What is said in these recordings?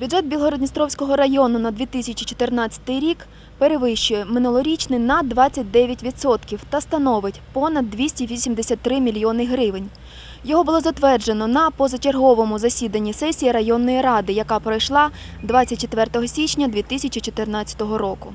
Бюджет Білгородністровського району на 2014 рік перевищує минулорічний на 29% та становить понад 283 мільйони гривень. Його було затверджено на позачерговому засіданні сесії районної ради, яка пройшла 24 січня 2014 року.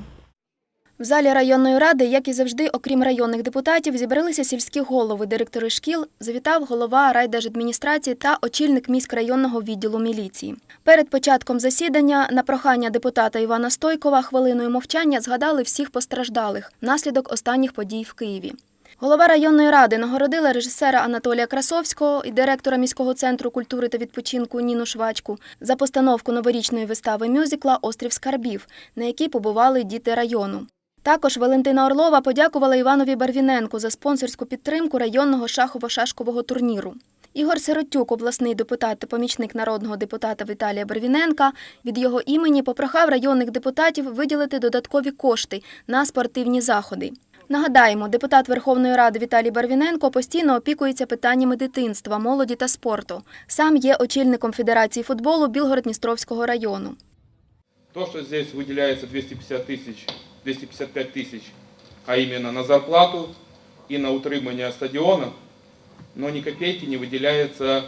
В залі районної ради, як і завжди, окрім районних депутатів, зібралися сільські голови, директори шкіл, завітав голова райдержадміністрації та очільник міськрайонного відділу міліції. Перед початком засідання на прохання депутата Івана Стойкова хвилиною мовчання згадали всіх постраждалих внаслідок останніх подій в Києві. Голова районної ради нагородила режисера Анатолія Красовського і директора міського центру культури та відпочинку Ніну Швачку за постановку новорічної вистави мюзикла Острів скарбів, на якій побували діти району. Також Валентина Орлова подякувала Іванові Барвіненку за спонсорську підтримку районного шахово-шашкового турніру. Ігор Сиротюк, обласний депутат та помічник народного депутата Віталія Барвіненка, від його імені попрохав районних депутатів виділити додаткові кошти на спортивні заходи. Нагадаємо, депутат Верховної Ради Віталій Барвіненко постійно опікується питаннями дитинства, молоді та спорту. Сам є очільником Федерації футболу Білгород-Дністровського району. То, что здесь выделяется 250 тысяч, 255 тысяч, а именно на зарплату и на утримание стадиона, но ни копейки не выделяется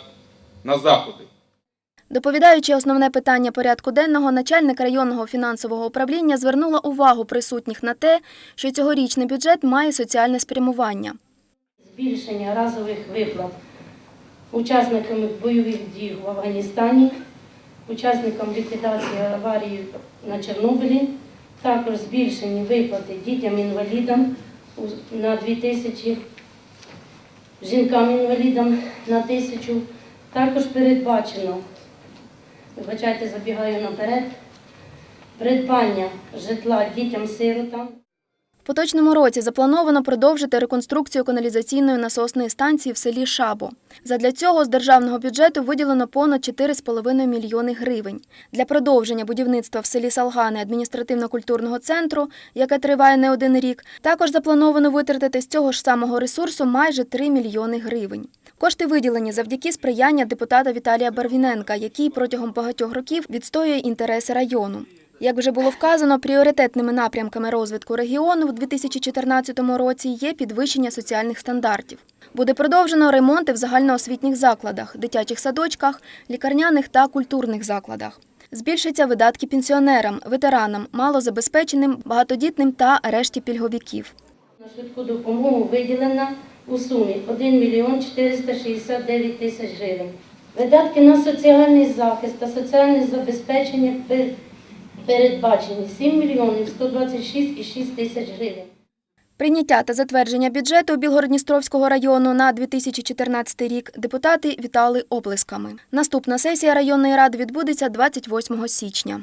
на заходы. Доповідаючи основне питання порядку денного, начальник районного фінансового управління звернула увагу присутніх на те, що цьогорічний бюджет має соціальне спрямування. збільшення разових виплат учасникам бойових дій в Афганістані, учасникам ліквідації аварії на Чорнобилі, також збільшені виплати дітям-інвалідам на 2 тисячі, жінкам-інвалідам на тисячу. Також передбачено, вибачайте, забігаю наперед, придбання житла дітям-сиротам. Поточному році заплановано продовжити реконструкцію каналізаційної насосної станції в селі Шабо. Задля цього з державного бюджету виділено понад 4,5 мільйони гривень. Для продовження будівництва в селі Салгани адміністративно-культурного центру, яке триває не один рік, також заплановано витратити з цього ж самого ресурсу майже 3 мільйони гривень. Кошти виділені завдяки сприяння депутата Віталія Барвіненка, який протягом багатьох років відстоює інтереси району. Як вже було вказано, пріоритетними напрямками розвитку регіону в 2014 році є підвищення соціальних стандартів. Буде продовжено ремонти в загальноосвітніх закладах, дитячих садочках, лікарняних та культурних закладах. Збільшаться видатки пенсіонерам, ветеранам, малозабезпеченим, багатодітним та решті пільговиків. На швидку допомогу виділена у сумі 1 мільйон 469 тисяч гривень. Видатки на соціальний захист та соціальне забезпечення передбачені 7 мільйонів 126,6 тисяч гривень. Прийняття та затвердження бюджету Білгородністровського району на 2014 рік депутати вітали оплесками. Наступна сесія районної ради відбудеться 28 січня.